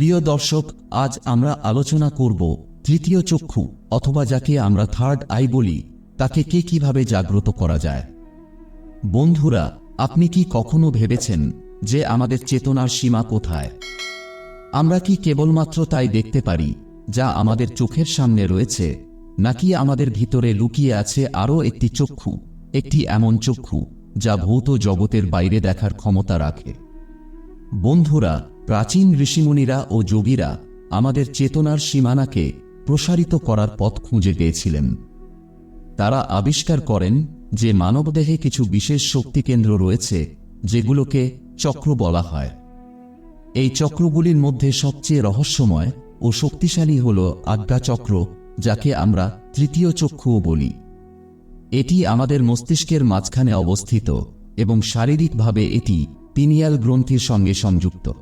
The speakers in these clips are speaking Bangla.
প্রিয় দর্শক, আজ আমরা আলোচনা করব তৃতীয় চক্ষু, অথবা যাকে আমরা থার্ড আই বলি, তাকে কে কীভাবে জাগ্রত করা যায়? বন্ধুরা, আপনি কি কখনো ভেবেছেন যে আমাদের চেতনার সীমা কোথায়? আমরা কি কেবলমাত্র তাই দেখতে পারি, যা আমাদের চোখের সামনে রয়েছে, নাকি আমাদের ভিতরে লুকিয়ে আছে আরও একটি চক্ষু, একটি এমন চক্ষু, যা ভৌত জগতের বাইরে দেখার ক্ষমতা রাখে? বন্ধুরা প্রাচীন ঋষিমুনিরা ও যোগীরা আমাদের চেতনার সীমানাকে প্রসারিত করার পথ খুঁজে পেয়েছিলেন। তারা আবিষ্কার করেন যে মানবদেহে কিছু বিশেষ শক্তিকেন্দ্র রয়েছে যেগুলোকে চক্র বলা হয়। এই চক্রগুলির মধ্যে সবচেয়ে রহস্যময় ও শক্তিশালী হল আজ্ঞাচক্র যাকে আমরা তৃতীয় চক্ষুও বলি। এটি আমাদের মস্তিষ্কের মাঝখানে অবস্থিত এবং শারীরিকভাবে এটি পিনিয়াল গ্রন্থির সঙ্গে সংযুক্ত।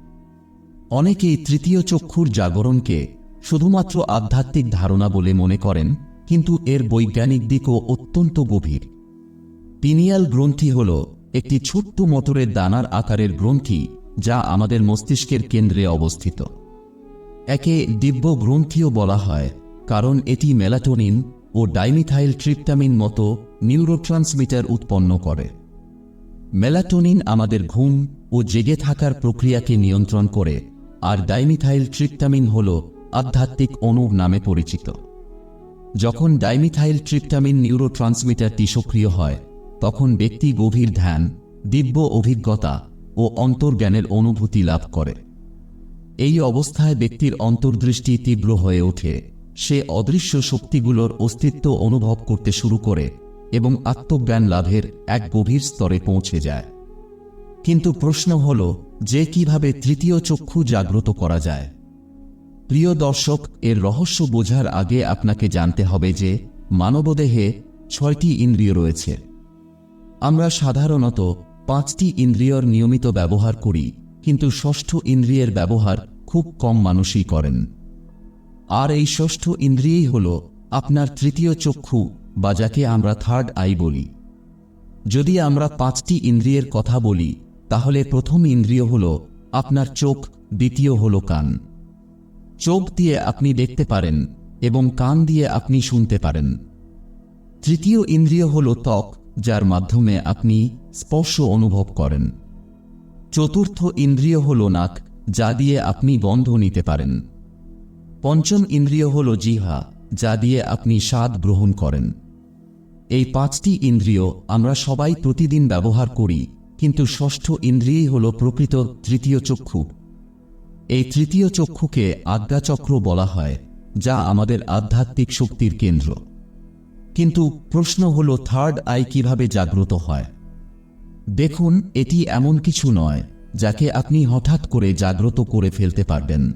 অনেকেই তৃতীয় চক্ষুর জাগরণকে শুধুমাত্র আধ্যাত্মিক ধারণা বলে মনে করেন, কিন্তু এর বৈজ্ঞানিক দিকও অত্যন্ত গভীর। পিনিয়াল গ্রন্থি হল একটি ছোট্ট মোটরের দানার আকারের গ্রন্থি যা আমাদের মস্তিষ্কের কেন্দ্রে অবস্থিত। একে দিব্য গ্রন্থিও বলা হয়, কারণ এটি মেলাটোনিন ও ডাইমিথাইল ট্রিপ্টামিন মতো নিউরোট্রান্সমিটার উৎপন্ন করে। মেলাটোনিন আমাদের ঘুম ও জেগে থাকার প্রক্রিয়াকে নিয়ন্ত্রণ করে আর ডাইমিথাইল ট্রিপ্টামিন হল আধ্যাত্মিক অণু নামে পরিচিত। যখন ডাইমিথাইল ট্রিপ্টামিন নিউরোট্রান্সমিটারটি সক্রিয় হয়, তখন ব্যক্তি গভীর ধ্যান, দিব্য অভিজ্ঞতা ও অন্তর্জ্ঞানের অনুভূতি লাভ করে। এই অবস্থায় ব্যক্তির অন্তর্দৃষ্টি তীব্র হয়ে ওঠে। সে অদৃশ্য শক্তিগুলোর অস্তিত্ব অনুভব করতে শুরু করে এবং আত্মজ্ঞান লাভের এক গভীর স্তরে পৌঁছে যায়। কিন্তু প্রশ্ন হল যে কীভাবে তৃতীয় চক্ষু জাগ্রত করা যায়। প্রিয় দর্শক, এর রহস্য বোঝার আগে আপনাকে জানতে হবে যে মানবদেহে ছয়টি ইন্দ্রিয় রয়েছে। আমরা সাধারণত পাঁচটি ইন্দ্রিয়র নিয়মিত ব্যবহার করি, কিন্তু ষষ্ঠ ইন্দ্রিয়ের ব্যবহার খুব কম মানুষই করেন। আর এই ষষ্ঠ ইন্দ্রিয়ই হল আপনার তৃতীয় চক্ষু, বা যাকে আমরা থার্ড আই বলি। যদি আমরা পাঁচটি ইন্দ্রিয়ের কথা বলি তাহলে প্রথম ইন্দ্রিয় হল আপনার চোখ, দ্বিতীয় হল কান। চোখ দিয়ে আপনি দেখতে পারেন এবং কান দিয়ে আপনি শুনতে পারেন। তৃতীয় ইন্দ্রিয় হল ত্বক, যার মাধ্যমে আপনি স্পর্শ অনুভব করেন। চতুর্থ ইন্দ্রিয় হল নাক, যা দিয়ে আপনি গন্ধ নিতে পারেন। পঞ্চম ইন্দ্রিয় হল জিহা যা দিয়ে আপনি স্বাদ গ্রহণ করেন। এই পাঁচটি ইন্দ্রিয় আমরা সবাই প্রতিদিন ব্যবহার করি কিন্তু ষষ্ঠ ইন্দ্রিয়ই হল প্রকৃত তৃতীয় চক্ষু। এই তৃতীয় চক্ষুকে আজ্ঞাচক্র বলা হয়, যা আমাদের আধ্যাত্মিক শক্তির কেন্দ্র। কিন্তু প্রশ্ন হল থার্ড আই কীভাবে জাগ্রত হয়? দেখুন, এটি এমন কিছু নয়, যাকে আপনি হঠাৎ করে জাগ্রত করে ফেলতে পারবেন।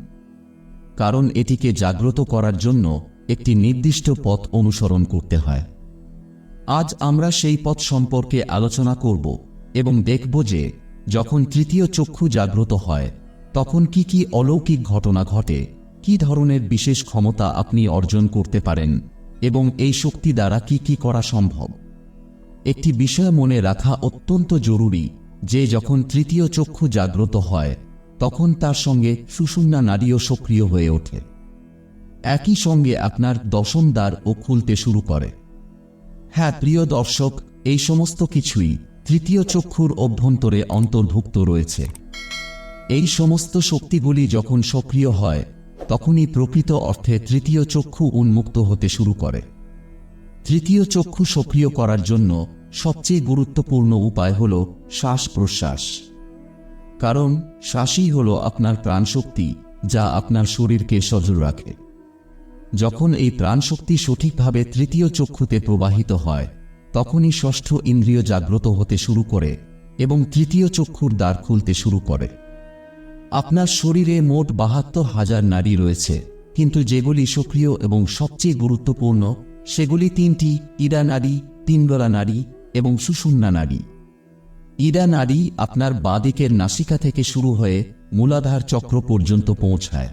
কারণ এটিকে জাগ্রত করার জন্য একটি নির্দিষ্ট পথ অনুসরণ করতে হয়। আজ আমরা সেই পথ সম্পর্কে আলোচনা করব। এবং দেখব যে যখন তৃতীয় চক্ষু জাগ্রত হয়, তখন কি কি অলৌকিক ঘটনা ঘটে, কি ধরনের বিশেষ ক্ষমতা আপনি অর্জন করতে পারেন, এবং এই শক্তি দ্বারা কি কি করা সম্ভব? একটি বিষয় মনে রাখা অত্যন্ত জরুরি যে যখন তৃতীয় চক্ষু জাগ্রত হয়, তখন তার সঙ্গে সুষুম্না নারীও সক্রিয় হয়ে ওঠে। একই সঙ্গে আপনার দশম দ্বার ও খুলতে শুরু করে। হ্যাঁ প্রিয় দর্শক, এই সমস্ত কিছুই তৃতীয় চক্ষুর অভ্যন্তরে অন্তর্ভুক্ত রয়েছে। এই সমস্ত শক্তিগুলি যখন সক্রিয় হয়, তখনই প্রকৃত অর্থে তৃতীয় চক্ষু উন্মুক্ত হতে শুরু করে। তৃতীয় চক্ষু সক্রিয় করার জন্য সবচেয়ে গুরুত্বপূর্ণ উপায় হল শ্বাস প্রশ্বাস কারণ শ্বাসই হল আপনার প্রাণশক্তি, যা আপনার শরীরকে সজল রাখে। যখন এই প্রাণশক্তি সঠিকভাবে তৃতীয় চক্ষুতে প্রবাহিত হয় তখনই ষষ্ঠ ইন্দ্রিয় জাগ্রত হতে শুরু করে এবং তৃতীয় চক্ষুর দ্বার খুলতে শুরু করে। আপনার শরীরে মোট বাহাত্তর হাজার নারী রয়েছে, কিন্তু যেগুলি সক্রিয় এবং সবচেয়ে গুরুত্বপূর্ণ, সেগুলি তিনটি ইরা নারী তিনগলা নারী এবং সুষুম্না নারী। ইরা নারী আপনার বাঁদিকের নাসিকা থেকে শুরু হয়ে মূলাধার চক্র পর্যন্ত পৌঁছায়।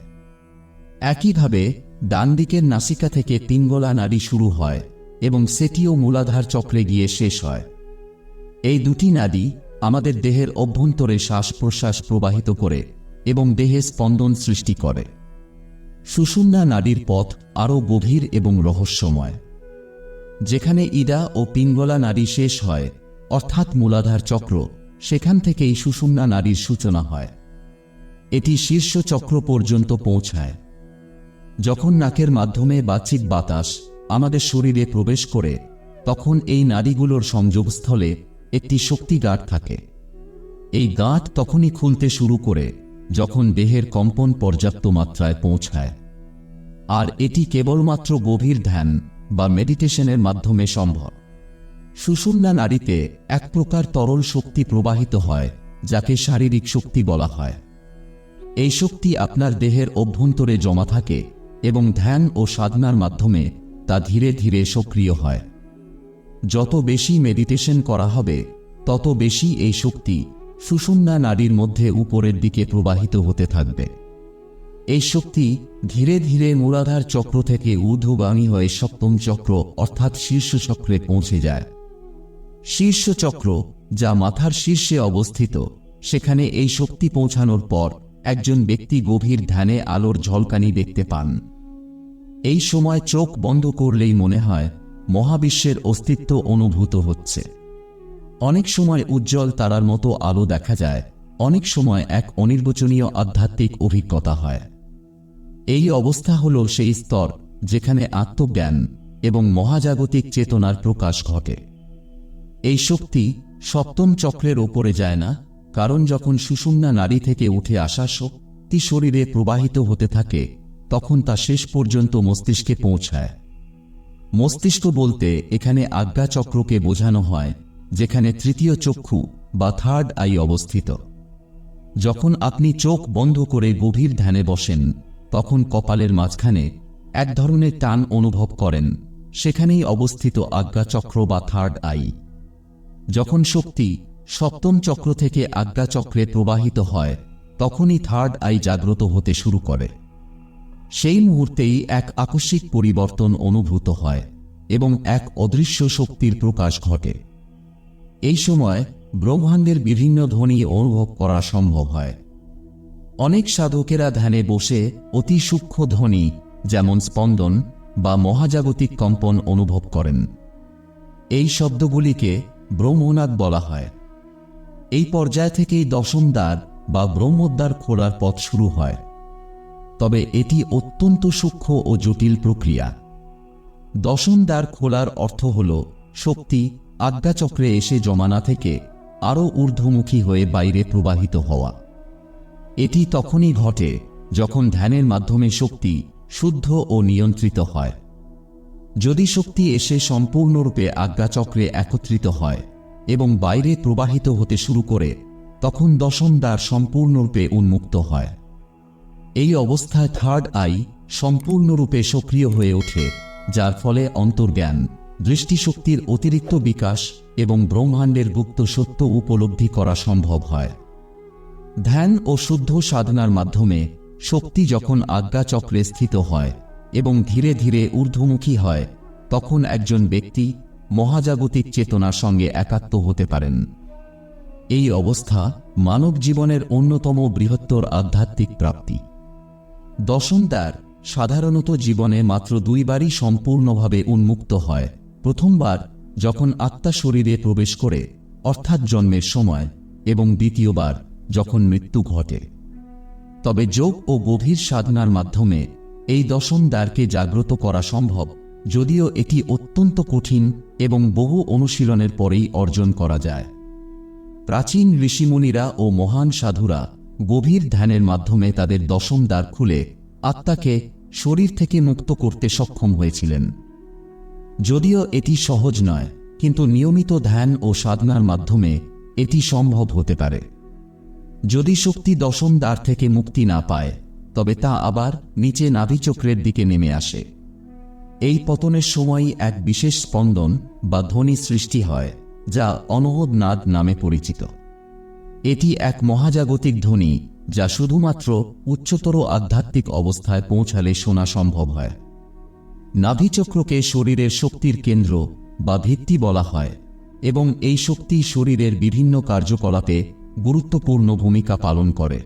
একইভাবে ডান দিকের নাসিকা থেকে পিঙ্গলা নারী শুরু হয়। এবং সেটিও মূলাধার চক্রে গিয়ে শেষ হয়। এই দুটি নাড়ি আমাদের দেহের অভ্যন্তরে শ্বাস প্রশ্বাস প্রবাহিত করে এবং দেহে স্পন্দন সৃষ্টি করে। সুষুম্না নারীর পথ আরও গভীর এবং রহস্যময়। যেখানে ইডা ও পিঙ্গলা নারী শেষ হয়, অর্থাৎ মূলাধার চক্র, সেখান থেকেই সুষুম্না নারীর সূচনা হয়। এটি শীর্ষ চক্র পর্যন্ত পৌঁছায়। যখন নাকের মাধ্যমে বাহ্যিক বাতাস আমাদের শরীরে প্রবেশ করে, তখন এই নাড়িগুলোর সংযোগস্থলে একটি শক্তি গাঁট থাকে। এই গাঁট তখনই খুলতে শুরু করে, যখন দেহের কম্পন পর্যাপ্ত মাত্রায় পৌঁছায়। আর এটি কেবলমাত্র গভীর ধ্যান বা মেডিটেশনের মাধ্যমে সম্ভব। সুষুম্না নারীতে এক প্রকার তরল শক্তি প্রবাহিত হয়, যাকে শারীরিক শক্তি বলা হয়। এই শক্তি আপনার দেহের অভ্যন্তরে জমা থাকে এবং ধ্যান ও সাধনার মাধ্যমে তা ধীরে ধীরে সক্রিয় হয়। যত বেশি মেডিটেশন করা হবে, তত বেশি এই শক্তি সুষুম্না নারীর মধ্যে উপরের দিকে প্রবাহিত হতে থাকবে। এই শক্তি ধীরে ধীরে মূলাধার চক্র থেকে ঊর্ধ্বগামী হয়ে সপ্তম চক্র অর্থাৎ শীর্ষ চক্রে পৌঁছে যায়। শীর্ষ চক্র, যা মাথার শীর্ষে অবস্থিত, সেখানে এই শক্তি পৌঁছানোর পর একজন ব্যক্তি গভীর ধ্যানে আলোর ঝলকানি দেখতে পান। এই সময় চোখ বন্ধ করলেই মনে হয় মহাবিশ্বের অস্তিত্ব অনুভূত হচ্ছে। অনেক সময় উজ্জ্বল তারার মতো আলো দেখা যায়, অনেক সময় এক অনির্বচনীয় আধ্যাত্মিক অভিজ্ঞতা হয়। এই অবস্থা হল সেই স্তর যেখানে আত্মজ্ঞান এবং মহাজাগতিক চেতনার প্রকাশ ঘটে। এই শক্তি সপ্তম চক্রের ওপরে যায় না, কারণ যখন সুষুম্না নারী থেকে উঠে আসা শক্তি শরীরে প্রবাহিত হতে থাকে তখন তা শেষ পর্যন্ত মস্তিষ্কে পৌঁছায়। মস্তিষ্ক বলতে এখানে আজ্ঞা চক্রকে বোঝানো হয়, যেখানে তৃতীয় চক্ষু বা থার্ড আই অবস্থিত। যখন আপনি চোখ বন্ধ করে গভীর ধ্যানে বসেন, তখন কপালের মাঝখানে এক ধরনের টান অনুভব করেন, সেখানেই অবস্থিত আজ্ঞা চক্র বা থার্ড আই যখন শক্তি সপ্তম চক্র থেকে আজ্ঞা চক্রে প্রবাহিত হয়, তখনই থার্ড আই জাগ্রত হতে শুরু করে। সেই মুহূর্তেই এক আকস্মিক পরিবর্তন অনুভূত হয় এবং এক অদৃশ্য শক্তির প্রকাশ ঘটে। এই সময় ব্রহ্মাণ্ডের বিভিন্ন ধ্বনি অনুভব করা সম্ভব হয়। অনেক সাধকেরা ধ্যানে বসে অতি সূক্ষ্ম ধ্বনি, যেমন স্পন্দন বা মহাজাগতিক কম্পন অনুভব করেন। এই শব্দগুলিকে ব্রহ্মনাদ বলা হয়। এই পর্যায় থেকেই দশম দ্বার বা ব্রহ্মদ্বার খোলার পথ শুরু হয়। তবে এটি অত্যন্ত সূক্ষ্ম ও জটিল প্রক্রিয়া। দশম দ্বার খোলার অর্থ হল, শক্তি আজ্ঞাচক্রে এসে জমানা থেকে আরও ঊর্ধ্বমুখী হয়ে বাইরে প্রবাহিত হওয়া। এটি তখনই ঘটে যখন ধ্যানের মাধ্যমে শক্তি শুদ্ধ ও নিয়ন্ত্রিত হয়। যদি শক্তি এসে সম্পূর্ণরূপে আজ্ঞাচক্রে একত্রিত হয় এবং বাইরে প্রবাহিত হতে শুরু করে, তখন দশম দ্বার সম্পূর্ণরূপে উন্মুক্ত হয়। এই অবস্থায় থার্ড আই সম্পূর্ণরূপে সক্রিয় হয়ে ওঠে, যার ফলে অন্তর্জ্ঞান, দৃষ্টিশক্তির অতিরিক্ত বিকাশ এবং ব্রহ্মাণ্ডের গুপ্ত সত্য উপলব্ধি করা সম্ভব হয়। ধ্যান ও শুদ্ধ সাধনার মাধ্যমে শক্তি যখন আজ্ঞা চক্রে স্থিত হয় এবং ধীরে ধীরে ঊর্ধ্বমুখী হয়, তখন একজন ব্যক্তি মহাজাগতিক চেতনার সঙ্গে একাত্ম হতে পারেন। এই অবস্থা মানব জীবনের অন্যতম বৃহত্তর আধ্যাত্মিক প্রাপ্তি। দশম দ্বার সাধারণত জীবনে মাত্র দুইবারই সম্পূর্ণভাবে উন্মুক্ত হয়। প্রথমবার যখন আত্মা শরীরে প্রবেশ করে, অর্থাৎ জন্মের সময়, এবং দ্বিতীয়বার যখন মৃত্যু ঘটে। তবে যোগ ও গভীর সাধনার মাধ্যমে এই দশম দ্বারকে জাগ্রত করা সম্ভব, যদিও এটি অত্যন্ত কঠিন এবং বহু অনুশীলনের পরেই অর্জন করা যায়। প্রাচীন ঋষিমুনিরা ও মহান সাধুরা গভীর ধ্যানের মাধ্যমে তাদের দশম দ্বার খুলে আত্মাকে শরীর থেকে মুক্ত করতে সক্ষম হয়েছিলেন। যদিও এটি সহজ নয়, কিন্তু নিয়মিত ধ্যান ও সাধনার মাধ্যমে এটি সম্ভব হতে পারে। যদি শক্তি দশম দ্বার থেকে মুক্তি না পায়, তবে তা আবার নিচে নাভিচক্রের দিকে নেমে আসে। এই পতনের সময়ই এক বিশেষ স্পন্দন বা ধ্বনি সৃষ্টি হয়, যা অনহদ নাদ নামে পরিচিত। এটি এক মহাজাগতিক ধ্বনি, যা শুধুমাত্র উচ্চতর আধ্যাত্মিক অবস্থায় পৌঁছালে শোনা সম্ভব হয়। নাভিচক্রকে শরীরের শক্তির কেন্দ্র বা ভিত্তি বলা হয়, এবং এই শক্তি শরীরের বিভিন্ন কার্যকলাপে গুরুত্বপূর্ণ ভূমিকা পালন করে।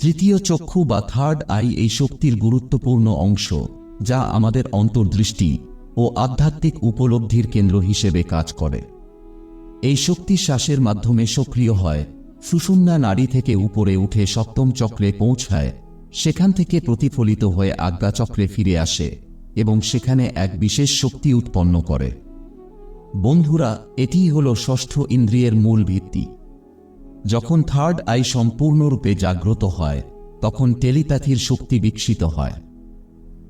তৃতীয় চক্ষু বা থার্ড আই এই শক্তির গুরুত্বপূর্ণ অংশ, যা আমাদের অন্তর্দৃষ্টি ও আধ্যাত্মিক উপলব্ধির কেন্দ্র হিসেবে কাজ করে। এই শক্তি শ্বাসের মাধ্যমে সক্রিয় হয়। সুষুম্না নারী থেকে উপরে উঠে সপ্তম চক্রে পৌঁছায়। সেখান থেকে প্রতিফলিত হয়ে আজ্ঞাচক্রে ফিরে আসে এবং সেখানে এক বিশেষ শক্তি উৎপন্ন করে। বন্ধুরা এটিই হল ষষ্ঠ ইন্দ্রিয়ের মূল ভিত্তি। যখন থার্ড আই সম্পূর্ণরূপে জাগ্রত হয়, তখন টেলিপ্যাথির শক্তি বিকশিত হয়।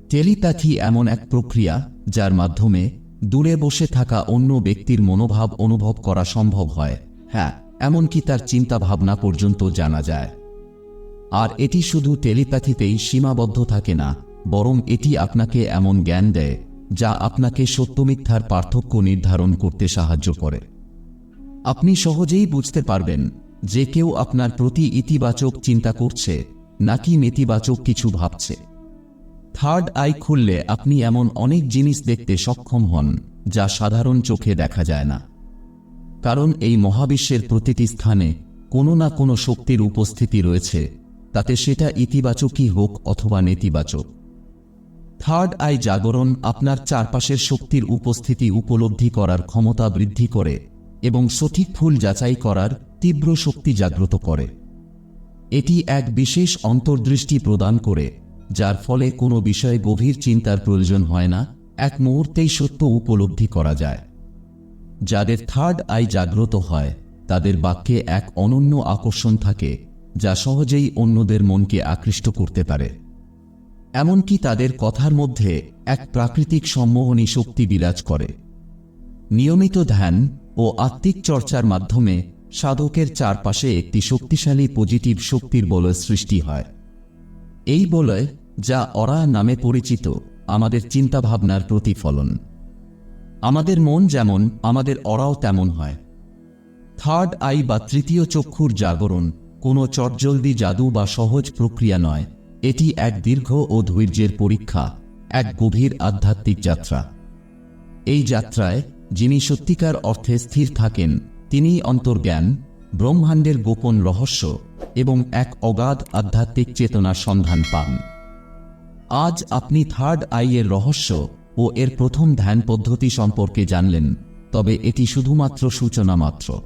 টেলিপ্যাথি এমন এক প্রক্রিয়া, যার মাধ্যমে দূরে বসে থাকা অন্য ব্যক্তির মনোভাব অনুভব করা সম্ভব হয়। হ্যাঁ এমনকি তার চিন্তা ভাবনা পর্যন্ত জানা যায়। আর এটি শুধু টেলিপ্যাথিতেই সীমাবদ্ধ থাকে না, বরং এটি আপনাকে এমন জ্ঞান দেয়, যা আপনাকে সত্যমিথ্যার পার্থক্য নির্ধারণ করতে সাহায্য করে। আপনি সহজেই বুঝতে পারবেন যে কেউ আপনার প্রতি ইতিবাচক চিন্তা করছে, নাকি নেতিবাচক কিছু ভাবছে। থার্ড আই খুললে আপনি এমন অনেক জিনিস দেখতে সক্ষম হন, যা সাধারণ চোখে দেখা যায় না। কারণ এই মহাবিশ্বের প্রতিটি স্থানে কোনো না কোনো শক্তির উপস্থিতি রয়েছে, তাতে সেটা ইতিবাচকই হোক অথবা নেতিবাচক। থার্ড আই জাগরণ আপনার চারপাশের শক্তির উপস্থিতি উপলব্ধি করার ক্ষমতা বৃদ্ধি করে এবং সঠিক ফুল যাচাই করার তীব্র শক্তি জাগ্রত করে। এটি এক বিশেষ অন্তর্দৃষ্টি প্রদান করে যার ফলে কোনো বিষয়ে গভীর চিন্তার প্রয়োজন হয় না, এক মুহূর্তেই সত্য উপলব্ধি করা যায়। যাদের থার্ড আই জাগ্রত হয়, তাদের বাক্যে এক অনন্য আকর্ষণ থাকে, যা সহজেই অন্যদের মনকে আকৃষ্ট করতে পারে। এমনকি তাদের কথার মধ্যে এক প্রাকৃতিক সম্মোহনী শক্তি বিরাজ করে। নিয়মিত ধ্যান ও আত্মিক চর্চার মাধ্যমে সাধকের চারপাশে একটি শক্তিশালী পজিটিভ শক্তির বলয় সৃষ্টি হয়। এই বলয় যা অরা নামে পরিচিত, আমাদের চিন্তাভাবনার প্রতিফলন। আমাদের মন যেমন, আমাদের অরাও তেমন হয়। থার্ড আই বা তৃতীয় চক্ষুর জাগরণ, কোনো চটজলদি জাদু বা সহজ প্রক্রিয়া নয়। এটি এক দীর্ঘ ও ধৈর্যের পরীক্ষা, এক গভীর আধ্যাত্মিক যাত্রা। এই যাত্রায় যিনি সত্যিকার অর্থে স্থির থাকেন তিনি অন্তর্জ্ঞান, ব্রহ্মাণ্ডের গোপন রহস্য এবং এক অগাধ আধ্যাত্মিক চেতনার সন্ধান পান। আজ আপনি থার্ড আই এর রহস্য ও এর প্রথম ধ্যান পদ্ধতি সম্পর্কে জানলেন, তবে এটি শুধুমাত্র সূচনা মাত্র।